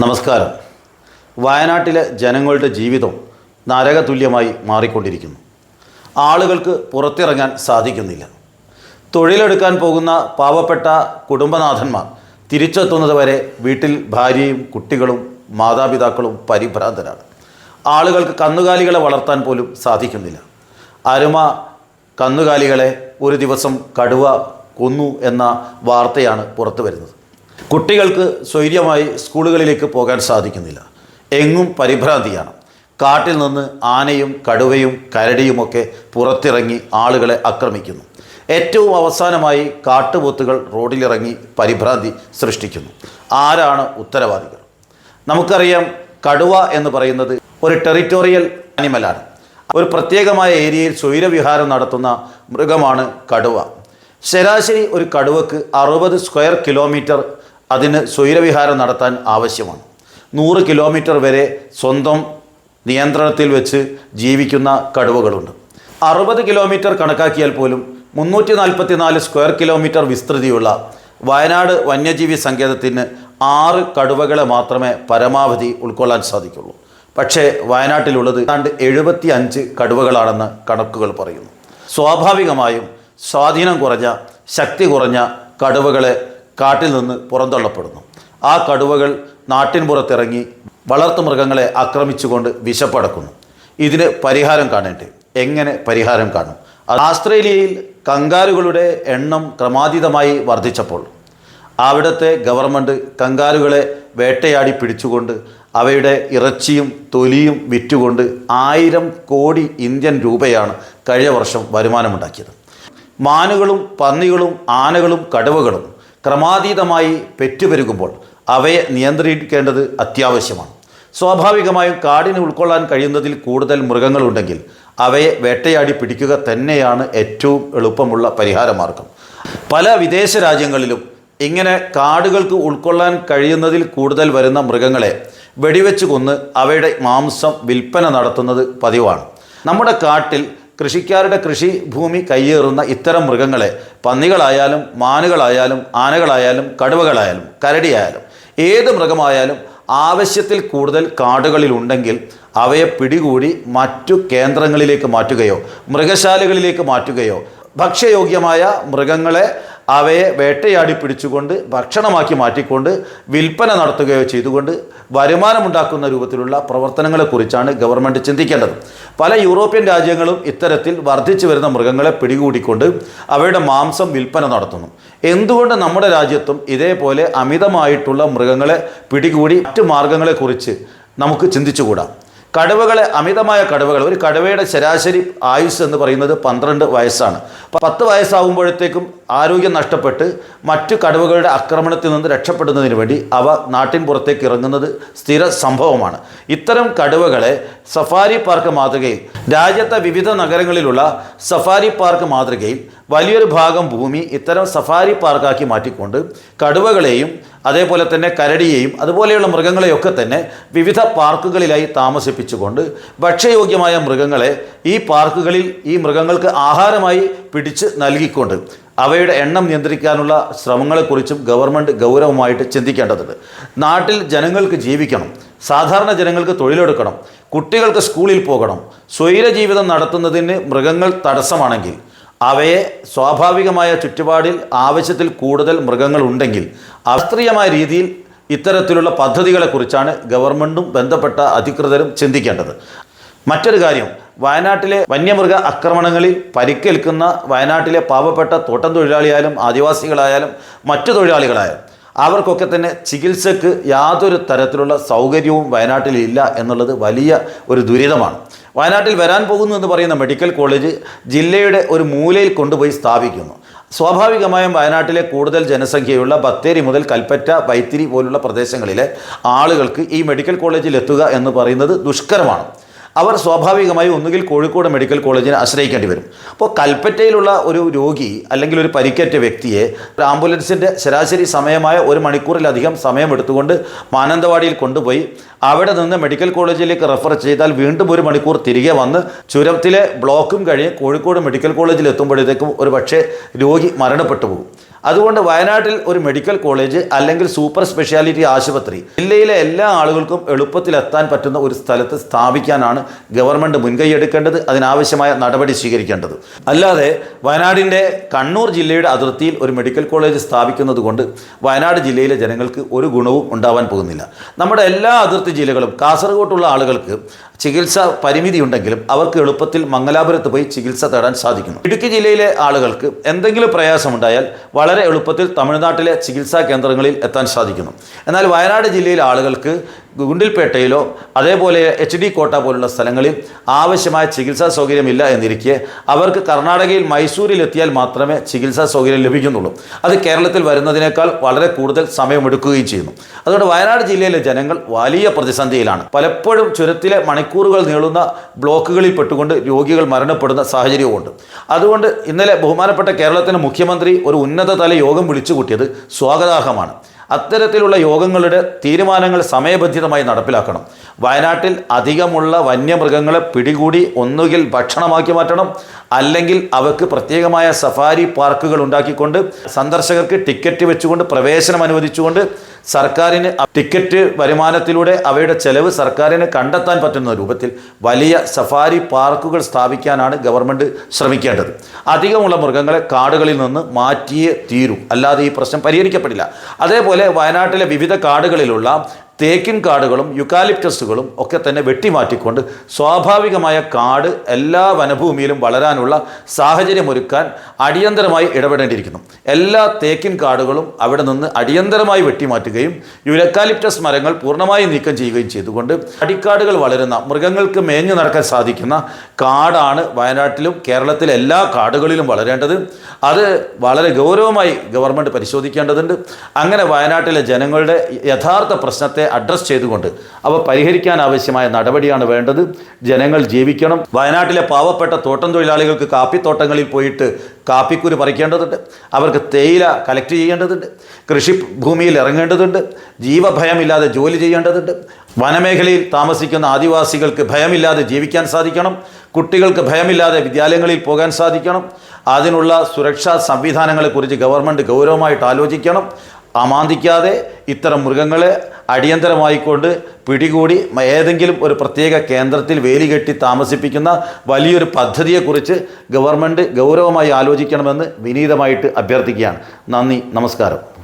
നമസ്കാരം. വയനാട്ടിലെ ജനങ്ങളുടെ ജീവിതം നരകതുല്യമായി മാറിക്കൊണ്ടിരിക്കുന്നു. ആളുകൾക്ക് പുറത്തിറങ്ങാൻ സാധിക്കുന്നില്ല. തൊഴിലെടുക്കാൻ പോകുന്ന പാവപ്പെട്ട കുടുംബനാഥന്മാർ തിരിച്ചെത്തുന്നത് വരെ വീട്ടിൽ ഭാര്യയും കുട്ടികളും മാതാപിതാക്കളും പരിഭ്രാന്തരാണ്. ആളുകൾക്ക് കന്നുകാലികളെ വളർത്താൻ പോലും സാധിക്കുന്നില്ല. അരുമ കന്നുകാലികളെ ഒരു ദിവസം കടുവ കൊന്നു എന്ന വാർത്തയാണ് പുറത്തു വരുന്നത് കുട്ടികൾക്ക് സ്വൈര്യമായി സ്കൂളുകളിലേക്ക് പോകാൻ സാധിക്കുന്നില്ല. എങ്ങും പരിഭ്രാന്തിയാണ്. കാട്ടിൽ നിന്ന് ആനയും കടുവയും കരടിയുമൊക്കെ പുറത്തിറങ്ങി ആളുകളെ ആക്രമിക്കുന്നു. ഏറ്റവും അവസാനമായി കാട്ടുപോത്തുകൾ റോഡിലിറങ്ങി പരിഭ്രാന്തി സൃഷ്ടിക്കുന്നു. ആരാണ് ഉത്തരവാദികൾ? നമുക്കറിയാം കടുവ എന്ന് പറയുന്നത് ഒരു ടെറിറ്റോറിയൽ അനിമലാണ്. ഒരു പ്രത്യേകമായ ഏരിയയിൽ സ്വൈരവിഹാരം നടത്തുന്ന മൃഗമാണ് കടുവ. ശരാശരി ഒരു കടുവക്ക് അറുപത് സ്ക്വയർ കിലോമീറ്റർ അതിന് സ്വൈരവിഹാരം നടത്താൻ ആവശ്യമാണ്. നൂറ് കിലോമീറ്റർ വരെ സ്വന്തം നിയന്ത്രണത്തിൽ വെച്ച് ജീവിക്കുന്ന കടുവകളുണ്ട്. അറുപത് കിലോമീറ്റർ കണക്കാക്കിയാൽ പോലും മുന്നൂറ്റി നാൽപ്പത്തി നാല് സ്ക്വയർ കിലോമീറ്റർ വിസ്തൃതിയുള്ള വയനാട് വന്യജീവി സങ്കേതത്തിന് ആറ് കടുവകളെ മാത്രമേ പരമാവധി ഉൾക്കൊള്ളാൻ സാധിക്കുള്ളൂ. പക്ഷേ വയനാട്ടിലുള്ളത് ഏതാണ്ട് എഴുപത്തി അഞ്ച് കടുവകളാണെന്ന് കണക്കുകൾ പറയുന്നു. സ്വാഭാവികമായും സ്വാധീനം കുറഞ്ഞ ശക്തി കുറഞ്ഞ കടുവകളെ കാട്ടിൽ നിന്ന് പുറന്തള്ളപ്പെടുന്നു. ആ കടുവകൾ നാട്ടിൻ പുറത്തിറങ്ങി വളർത്തു മൃഗങ്ങളെ ആക്രമിച്ചുകൊണ്ട് വിശപ്പടക്കുന്നു. ഇതിന് പരിഹാരം കാണേണ്ടേ എങ്ങനെ പരിഹാരം കാണും? ആസ്ട്രേലിയയിൽ കങ്കാരുകളുടെ എണ്ണം ക്രമാതീതമായി വർദ്ധിച്ചപ്പോൾ അവിടുത്തെ ഗവൺമെന്റ് കങ്കാരുകളെ വേട്ടയാടി പിടിച്ചുകൊണ്ട് അവയുടെ ഇറച്ചിയും തൊലിയും വിറ്റുകൊണ്ട് ആയിരം കോടി ഇന്ത്യൻ രൂപയാണ് കഴിഞ്ഞ വർഷം വരുമാനമുണ്ടാക്കിയത്. മാനുകളും പന്നികളും ആനകളും കടുവകളും ക്രമാതീതമായി പെറ്റുപെരുകുമ്പോൾ അവയെ നിയന്ത്രിക്കേണ്ടത് അത്യാവശ്യമാണ്. സ്വാഭാവികമായും കാടിന് ഉൾക്കൊള്ളാൻ കഴിയുന്നതിൽ കൂടുതൽ മൃഗങ്ങളുണ്ടെങ്കിൽ അവയെ വേട്ടയാടി പിടിക്കുക തന്നെയാണ് ഏറ്റവും എളുപ്പമുള്ള പരിഹാരമാർഗം. പല വിദേശ രാജ്യങ്ങളിലും ഇങ്ങനെ കാടുകൾക്ക് ഉൾക്കൊള്ളാൻ കഴിയുന്നതിൽ കൂടുതൽ വരുന്ന മൃഗങ്ങളെ വെടിവെച്ച് കൊന്ന് അവയുടെ മാംസം വിൽപ്പന നടത്തുന്നത് പതിവാണ്. നമ്മുടെ കാട്ടിൽ കൃഷിക്കാരുടെ കൃഷി ഭൂമി കയ്യേറുന്ന ഇത്തരം മൃഗങ്ങളെ പന്നികളായാലും മാനുകളായാലും ആനകളായാലും കടുവകളായാലും കരടിയായാലും ഏത് മൃഗമായാലും ആവശ്യത്തിൽ കൂടുതൽ കാടുകളിലുണ്ടെങ്കിൽ അവയെ പിടികൂടി മറ്റു കേന്ദ്രങ്ങളിലേക്ക് മാറ്റുകയോ മൃഗശാലകളിലേക്ക് മാറ്റുകയോ ഭക്ഷ്യയോഗ്യമായ മൃഗങ്ങളെ അവയെ വേട്ടയാടി പിടിച്ചുകൊണ്ട് ഭക്ഷണമാക്കി മാറ്റിക്കൊണ്ട് വിൽപ്പന നടത്തുകയോ ചെയ്തുകൊണ്ട് വരുമാനമുണ്ടാക്കുന്ന രൂപത്തിലുള്ള പ്രവർത്തനങ്ങളെക്കുറിച്ചാണ് ഗവൺമെന്റ് ചിന്തിക്കേണ്ടത്. പല യൂറോപ്യൻ രാജ്യങ്ങളും ഇത്തരത്തിൽ വർദ്ധിച്ചു വരുന്ന മൃഗങ്ങളെ പിടികൂടിക്കൊണ്ട് അവയുടെ മാംസം വിൽപ്പന നടത്തുന്നു. എന്തുകൊണ്ട് നമ്മുടെ രാജ്യത്തും ഇതേപോലെ അമിതമായിട്ടുള്ള മൃഗങ്ങളെ പിടികൂടി മറ്റു മാർഗങ്ങളെക്കുറിച്ച് നമുക്ക് ചിന്തിച്ചുകൂടാ? കടുവകളെ അമിതമായ കടുവകൾ ഒരു കടുവയുടെ ശരാശരി ആയുസ് എന്ന് പറയുന്നത് പന്ത്രണ്ട് വയസ്സാണ്. പത്ത് വയസ്സാകുമ്പോഴത്തേക്കും ആരോഗ്യം നഷ്ടപ്പെട്ട് മറ്റു കടുവകളുടെ ആക്രമണത്തിൽ നിന്ന് രക്ഷപ്പെടുന്നതിന് വേണ്ടി അവ നാട്ടിൻ പുറത്തേക്ക് ഇറങ്ങുന്നത് സ്ഥിര സംഭവമാണ്. ഇത്തരം കടുവകളെ സഫാരി പാർക്ക് മാതൃകയിൽ രാജ്യത്തെ വിവിധ നഗരങ്ങളിലുള്ള സഫാരി പാർക്ക് മാതൃകയിൽ വലിയൊരു ഭാഗം ഭൂമി ഇത്തരം സഫാരി പാർക്കാക്കി മാറ്റിക്കൊണ്ട് കടുവകളെയും അതേപോലെ തന്നെ കരടിയെയും അതുപോലെയുള്ള മൃഗങ്ങളെയൊക്കെ തന്നെ വിവിധ പാർക്കുകളിലായി താമസിപ്പിച്ചുകൊണ്ട് ഭക്ഷ്യയോഗ്യമായ മൃഗങ്ങളെ ഈ പാർക്കുകളിൽ ഈ മൃഗങ്ങൾക്ക് ആഹാരമായി പിടിച്ച് നൽകിക്കൊണ്ട് അവയുടെ എണ്ണം നിയന്ത്രിക്കാനുള്ള ശ്രമങ്ങളെക്കുറിച്ചും ഗവൺമെന്റ് ഗൗരവമായിട്ട് ചിന്തിക്കേണ്ടതുണ്ട്. നാട്ടിൽ ജനങ്ങൾക്ക് ജീവിക്കണം സാധാരണ ജനങ്ങൾക്ക് തൊഴിലെടുക്കണം കുട്ടികൾക്ക് സ്കൂളിൽ പോകണം സ്വൈര ജീവിതം നടത്തുന്നതിന് മൃഗങ്ങൾ തടസ്സമാണെങ്കിൽ അവയെ സ്വാഭാവികമായ ചുറ്റുപാടിൽ ആവശ്യത്തിൽ കൂടുതൽ മൃഗങ്ങളുണ്ടെങ്കിൽ ശാസ്ത്രീയമായ രീതിയിൽ ഇത്തരത്തിലുള്ള പദ്ധതികളെക്കുറിച്ചാണ് ഗവൺമെന്റും ബന്ധപ്പെട്ട അധികൃതരും ചിന്തിക്കേണ്ടത്. മറ്റൊരു കാര്യം വയനാട്ടിലെ വന്യമൃഗ ആക്രമണങ്ങളിൽ പരിക്കേൽക്കുന്ന വയനാട്ടിലെ പാവപ്പെട്ട തോട്ടം തൊഴിലാളിയായാലും ആദിവാസികളായാലും മറ്റു തൊഴിലാളികളായാലും അവർക്കൊക്കെ തന്നെ ചികിത്സക്ക് യാതൊരു തരത്തിലുള്ള സൗകര്യവും വയനാട്ടിൽ ഇല്ല എന്നുള്ളത് വലിയ ഒരു ദുരിതമാണ്. വയനാട്ടിൽ വരാൻ പോകുന്നു എന്ന് പറയുന്ന മെഡിക്കൽ കോളേജ് ജില്ലയുടെ ഒരു മൂലയിൽ കൊണ്ടുപോയി സ്ഥാപിക്കുന്നു. സ്വാഭാവികമായും വയനാട്ടിലെ കൂടുതൽ ജനസംഖ്യയുള്ള ബത്തേരി മുതൽ കൽപ്പറ്റ വൈത്തിരി പോലുള്ള പ്രദേശങ്ങളിലെ ആളുകൾക്ക് ഈ മെഡിക്കൽ കോളേജിൽ എത്തുക എന്ന് പറയുന്നത് ദുഷ്കരമാണ്. അവർ സ്വാഭാവികമായി ഒന്നുകിൽ കോഴിക്കോട് മെഡിക്കൽ കോളേജിനെ ആശ്രയിക്കേണ്ടി വരും. അപ്പോൾ കൽപ്പറ്റയിലുള്ള ഒരു രോഗി അല്ലെങ്കിൽ ഒരു പരിക്കേറ്റ വ്യക്തിയെ ആംബുലൻസിന്റെ ശരാശരി സമയമായ ഒരു മണിക്കൂറിലധികം സമയമെടുത്തുകൊണ്ട് മാനന്തവാടിയിൽ കൊണ്ടുപോയി അവിടെ നിന്ന് മെഡിക്കൽ കോളേജിലേക്ക് റെഫർ ചെയ്താൽ വീണ്ടും ഒരു മണിക്കൂർ തിരികെ വന്ന് ചുരത്തിലെ ബ്ലോക്കും കഴിഞ്ഞ് കോഴിക്കോട് മെഡിക്കൽ കോളേജിൽ എത്തുമ്പോഴത്തേക്കും ഒരു പക്ഷേ രോഗി മരണപ്പെട്ടു പോകും. അതുകൊണ്ട് വയനാട്ടിൽ ഒരു മെഡിക്കൽ കോളേജ് അല്ലെങ്കിൽ സൂപ്പർ സ്പെഷ്യാലിറ്റി ആശുപത്രി ജില്ലയിലെ എല്ലാ ആളുകൾക്കും എളുപ്പത്തിൽ എത്താൻ പറ്റുന്ന ഒരു സ്ഥലത്ത് സ്ഥാപിക്കാനാണ് ഗവൺമെന്റ് മുൻകൈ എടുക്കേണ്ടത് അതിനാവശ്യമായ നടപടി സ്വീകരിക്കേണ്ടത്. അല്ലാതെ വയനാടിന്റെ കണ്ണൂർ ജില്ലയുടെ അതിർത്തിയിൽ ഒരു മെഡിക്കൽ കോളേജ് സ്ഥാപിക്കുന്നത് കൊണ്ട് വയനാട് ജില്ലയിലെ ജനങ്ങൾക്ക് ഒരു ഗുണവും ഉണ്ടാവാൻ പോകുന്നില്ല. നമ്മുടെ എല്ലാ അതിർത്തി ജില്ലകളും കാസർഗോട്ടുള്ള ആളുകൾക്ക് ചികിത്സ പരിമിതിയുണ്ടെങ്കിലും അവർക്ക് എളുപ്പത്തിൽ മംഗലാപുരത്ത് പോയി ചികിത്സ തേടാൻ സാധിക്കുന്നു. ഇടുക്കി ജില്ലയിലെ ആളുകൾക്ക് എന്തെങ്കിലും പ്രയാസമുണ്ടായാൽ വളരെ എളുപ്പത്തിൽ തമിഴ്നാട്ടിലെ ചികിത്സാ കേന്ദ്രങ്ങളിൽ എത്താൻ സാധിക്കുന്നു. എന്നാൽ വയനാട് ജില്ലയിലെ ആളുകൾക്ക് ഗുണ്ടിൽപേട്ടയിലോ അതേപോലെ എച്ച് ഡി കോട്ട പോലുള്ള സ്ഥലങ്ങളിൽ ആവശ്യമായ ചികിത്സാ സൗകര്യമില്ല എന്നിരിക്കെ അവർക്ക് കർണാടകയിൽ മൈസൂരിൽ എത്തിയാൽ മാത്രമേ ചികിത്സാ സൗകര്യം ലഭിക്കുന്നുള്ളൂ. അത് കേരളത്തിൽ വരുന്നതിനേക്കാൾ വളരെ കൂടുതൽ സമയമെടുക്കുകയും ചെയ്യുന്നു. അതുകൊണ്ട് വയനാട് ജില്ലയിലെ ജനങ്ങൾ വലിയ പ്രതിസന്ധിയിലാണ്. പലപ്പോഴും ചുരത്തിലെ മണിക്കൂറുകൾ നീളുന്ന ബ്ലോക്കുകളിൽ പെട്ടുകൊണ്ട് രോഗികൾ മരണപ്പെടുന്ന സാഹചര്യവുമുണ്ട്. അതുകൊണ്ട് ഇന്നലെ ബഹുമാനപ്പെട്ട കേരളത്തിന്റെ മുഖ്യമന്ത്രി ഒരു ഉന്നതതല യോഗം വിളിച്ചു കൂട്ടിയത് സ്വാഗതാർഹമാണ്. അത്തരത്തിലുള്ള യോഗങ്ങളുടെ തീരുമാനങ്ങൾ സമയബന്ധിതമായി നടപ്പിലാക്കണം. വയനാട്ടിൽ അധികമുള്ള വന്യമൃഗങ്ങളെ പിടികൂടി ഒന്നുകിൽ ഭക്ഷണമാക്കി മാറ്റണം അല്ലെങ്കിൽ അവർക്ക് പ്രത്യേകമായ സഫാരി പാർക്കുകൾ ഉണ്ടാക്കിക്കൊണ്ട് സന്ദർശകർക്ക് ടിക്കറ്റ് വെച്ചുകൊണ്ട് പ്രവേശനം അനുവദിച്ചുകൊണ്ട് സർക്കാരിന് ടിക്കറ്റ് വരുമാനത്തിലൂടെ അവയുടെ ചെലവ് സർക്കാരിന് കണ്ടെത്താൻ പറ്റുന്ന രൂപത്തിൽ വലിയ സഫാരി പാർക്കുകൾ സ്ഥാപിക്കാനാണ് ഗവൺമെന്റ് ശ്രമിക്കേണ്ടത്. അധികമുള്ള മൃഗങ്ങളെ കാടുകളിൽ നിന്ന് മാറ്റിയേ തീരൂ. അല്ലാതെ ഈ പ്രശ്നം പരിഹരിക്കപ്പെടില്ല. അതേപോലെ വയനാട്ടിലെ വിവിധ കാടുകളിലുള്ള തേക്കിൻ കാടുകളും യുക്കാലിപ്റ്റസുകളും ഒക്കെ തന്നെ വെട്ടിമാറ്റിക്കൊണ്ട് സ്വാഭാവികമായ കാട് എല്ലാ വനഭൂമിയിലും വളരാനുള്ള സാഹചര്യമൊരുക്കാൻ അടിയന്തരമായി ഇടപെടേണ്ടിയിരിക്കുന്നു. എല്ലാ തേക്കിൻ കാടുകളും അവിടെ നിന്ന് അടിയന്തരമായി വെട്ടിമാറ്റുകയും യുക്കാലിപ്റ്റസ് മരങ്ങൾ പൂർണമായി നീക്കം ചെയ്യുകയും ചെയ്തുകൊണ്ട് അടിക്കാടുകൾ വളരുന്ന മൃഗങ്ങൾക്ക് മേഞ്ഞു നടക്കാൻ സാധിക്കുന്ന കാടാണ് വയനാട്ടിലും കേരളത്തിലെ എല്ലാ കാടുകളിലും വളരേണ്ടത്. അത് വളരെ ഗൗരവമായി ഗവൺമെന്റ് പരിശോധിക്കേണ്ടതുണ്ട്. അങ്ങനെ വയനാട്ടിലെ ജനങ്ങളുടെ യഥാർത്ഥ പ്രശ്നത്തെ അഡ്രസ്സ് ചെയ്തുകൊണ്ട്. അവ പരിഹരിക്കാൻ ആവശ്യമായ നടപടിയാണ് വേണ്ടത്. ജനങ്ങൾ ജീവിക്കണം. വയനാട്ടിലെ പാവപ്പെട്ട തോട്ടം തൊഴിലാളികൾക്ക് കാപ്പിത്തോട്ടങ്ങളിൽ പോയിട്ട് കാപ്പിക്കുരു പറിക്കേണ്ടതുണ്ട്. അവർക്ക് തേയില കലക്ട് ചെയ്യേണ്ടതുണ്ട്. കൃഷി ഭൂമിയിൽ ഇറങ്ങേണ്ടതുണ്ട്. ജീവഭയമില്ലാതെ ജോലി ചെയ്യേണ്ടതുണ്ട്. വനമേഖലയിൽ താമസിക്കുന്ന ആദിവാസികൾക്ക് ഭയമില്ലാതെ ജീവിക്കാൻ സാധിക്കണം. കുട്ടികൾക്ക് ഭയമില്ലാതെ വിദ്യാലയങ്ങളിൽ പോകാൻ സാധിക്കണം. അതിനുള്ള സുരക്ഷാ സംവിധാനങ്ങളെക്കുറിച്ച് ഗവൺമെന്റ് ഗൗരവമായിട്ട് ആലോചിക്കണം. അമാന്തിക്കാതെ ഇത്തരം മൃഗങ്ങളെ അടിയന്തരമായിക്കൊണ്ട് പിടികൂടി ഏതെങ്കിലും ഒരു പ്രത്യേക കേന്ദ്രത്തിൽ വേലി കെട്ടി താമസിപ്പിക്കുന്ന വലിയൊരു പദ്ധതിയെക്കുറിച്ച് ഗവൺമെന്റ് ഗൗരവമായി ആലോചിക്കണമെന്ന് വിനീതമായിട്ട് അഭ്യർത്ഥിക്കുകയാണ്. നന്ദി നമസ്കാരം.